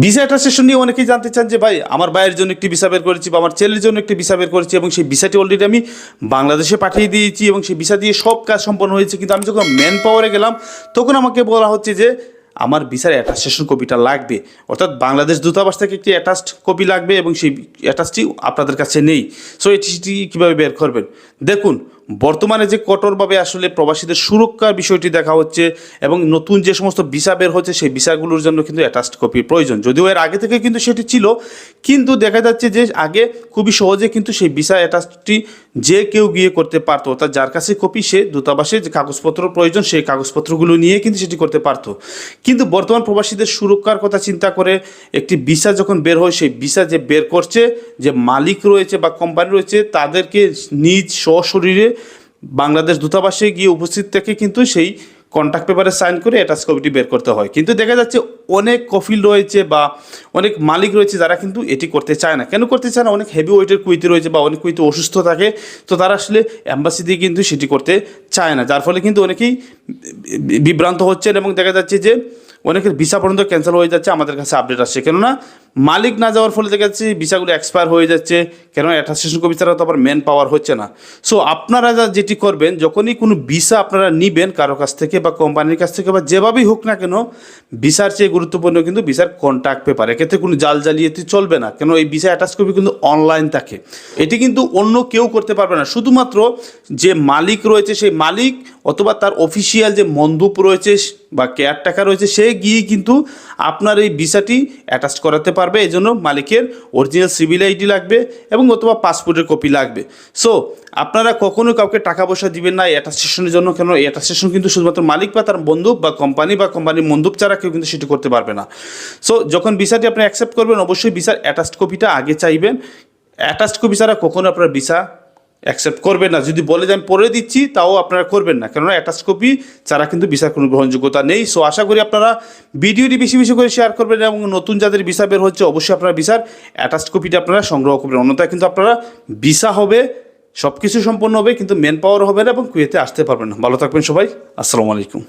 Visa attestation নিয়ে অনেকেই জানতে চান যে, ভাই, আমার ভাইয়ের জন্য একটি ভিসা বের করেছি বা আমার ছেলের জন্য একটি ভিসা বের করেছি এবং সেই ভিসাটি অলরেডি আমি বাংলাদেশে পাঠিয়ে দিয়েছি এবং সেই ভিসা দিয়ে সব কাজ সম্পন্ন হয়েছে। কিন্তু আমি যখন ম্যান পাওয়ারে গেলাম, তখন আমাকে বলা হচ্ছে যে, আমার ভিসার অ্যাটাস্টেশন কপিটা লাগবে। অর্থাৎ বাংলাদেশ দূতাবাস থেকে একটি অ্যাটাচড কপি লাগবে এবং সেই অ্যাটাচটি আপনাদের কাছে নেই। সো এটি কীভাবে বের করবেন? দেখুন বর্তমানে যে কঠোরভাবে আসলে প্রবাসীদের সুরক্ষার বিষয়টি দেখা হচ্ছে এবং নতুন যে সমস্ত ভিসা বের হচ্ছে, সেই ভিসাগুলোর জন্য কিন্তু অ্যাটাচড কপির প্রয়োজন। যদিও এর আগে থেকে কিন্তু সেটি ছিল, কিন্তু দেখা যাচ্ছে যে আগে খুবই সহজে কিন্তু সেই ভিসা অ্যাটাচটি যে কেউ গিয়ে করতে পারতো, অর্থাৎ যার কাছে কপি সে দূতাবাসে যে কাগজপত্র প্রয়োজন, সেই কাগজপত্রগুলো নিয়ে কিন্তু সেটি করতে পারতো। কিন্তু বর্তমান প্রবাসীদের সুরক্ষার কথা চিন্তা করে একটি ভিসা যখন বের হয়, সেই ভিসা যে বের করছে, যে মালিক রয়েছে বা কোম্পানি রয়েছে, তাদেরকে নিজ সশরীরে বাংলাদেশ দূতাবাসে গিয়ে উপস্থিত থেকে কিন্তু সেই কন্ট্যাক্ট পেপারে সাইন করে অ্যাটাচ কপিটি বের করতে হয়। কিন্তু দেখা যাচ্ছে অনেক কফিল রয়েছে বা অনেক মালিক রয়েছে যারা কিন্তু এটি করতে চায় না। কেন করতে চায় না? অনেক হেভি ওয়েটের কুইতে রয়েছে বা অনেক কুইতে অসুস্থ থাকে, তো তারা আসলে অ্যাম্বাসি দিয়ে কিন্তু সেটি করতে চায় না। যার ফলে কিন্তু অনেকেই বিভ্রান্ত হচ্ছেন এবং দেখা যাচ্ছে যে অনেকের ভিসা পর্যন্ত ক্যান্সেল হয়ে যাচ্ছে, আমাদের কাছে আপডেট আসছে। কেননা মালিক না যাওয়ার ফলে দেখা যাচ্ছে ভিসাগুলো এক্সপায়ার হয়ে যাচ্ছে, কেননা অ্যাটাস্টেশন ছাড়া তো আবার ম্যান পাওয়ার হচ্ছে না। সো আপনারা যা যেটি করবেন, যখনই কোনো ভিসা আপনারা নিবেন কারও কাছ থেকে বা কোম্পানির কাছ থেকে বা যেভাবেই হোক না কেন, ভিসার চেয়ে গুরুত্বপূর্ণ কিন্তু ভিসার কন্ট্যাক্ট পেপার এক্ষেত্রে কোনো জাল জালিয়াতি চলবে না। কেন এই ভিসা অ্যাটাচ কপি কিন্তু অনলাইন থাকে। এটি কিন্তু অন্য কেউ করতে পারবে না। শুধুমাত্র যে মালিক রয়েছে, সেই মালিক অথবা তার অফিসিয়াল যে মন্দুপ রয়েছে বা কেয়ার টাকা রয়েছে, সে গিয়ে কিন্তু আপনার এই ভিসাটি অ্যাটাচ করাতে পারবে। এই জন্য মালিকের অরিজিনাল সিভিল আইডি লাগবে এবং অথবা পাসপোর্টের কপি লাগবে। সো আপনারা কখনো কাউকে টাকা পয়সা দিবেন না অ্যাটাস্টেশনের জন্য কেন অ্যাটাস্টেশন কিন্তু শুধুমাত্র মালিক বা তার বন্ধু বা কোম্পানি বা কোম্পানির মন্দুপ ছাড়া কেউ কিন্তু সেটি করতে পারবে না। সো যখন ভিসাটি আপনি অ্যাকসেপ্ট করবেন, অবশ্যই ভিসার অ্যাটাচড কপিটা আগে চাইবেন। অ্যাটাচড কপি ছাড়া কখনো আপনার ভিসা অ্যাকসেপ্ট করবেন না। যদি বলে যে আমি পরে দিচ্ছি, তাও আপনারা করবেন না। কেননা অ্যাটাচ কপি ছাড়া কিন্তু ভিসার কোনো গ্রহণযোগ্যতা নেই। সো আশা করি আপনারা ভিডিওটি বেশি বেশি করে শেয়ার করবেন এবং নতুন যাদের ভিসা বের হচ্ছে, অবশ্যই আপনারা ভিসার অ্যাটাচ কপিটা আপনারা সংগ্রহ করবেন। অন্যথায় কিন্তু আপনারা ভিসা হবে সব কিছু সম্পন্ন হবে, কিন্তু মেন পাওয়ার হবে না এবং কুয়েতে আসতে পারবেন না। ভালো থাকবেন সবাই। আসসালামু আলাইকুম।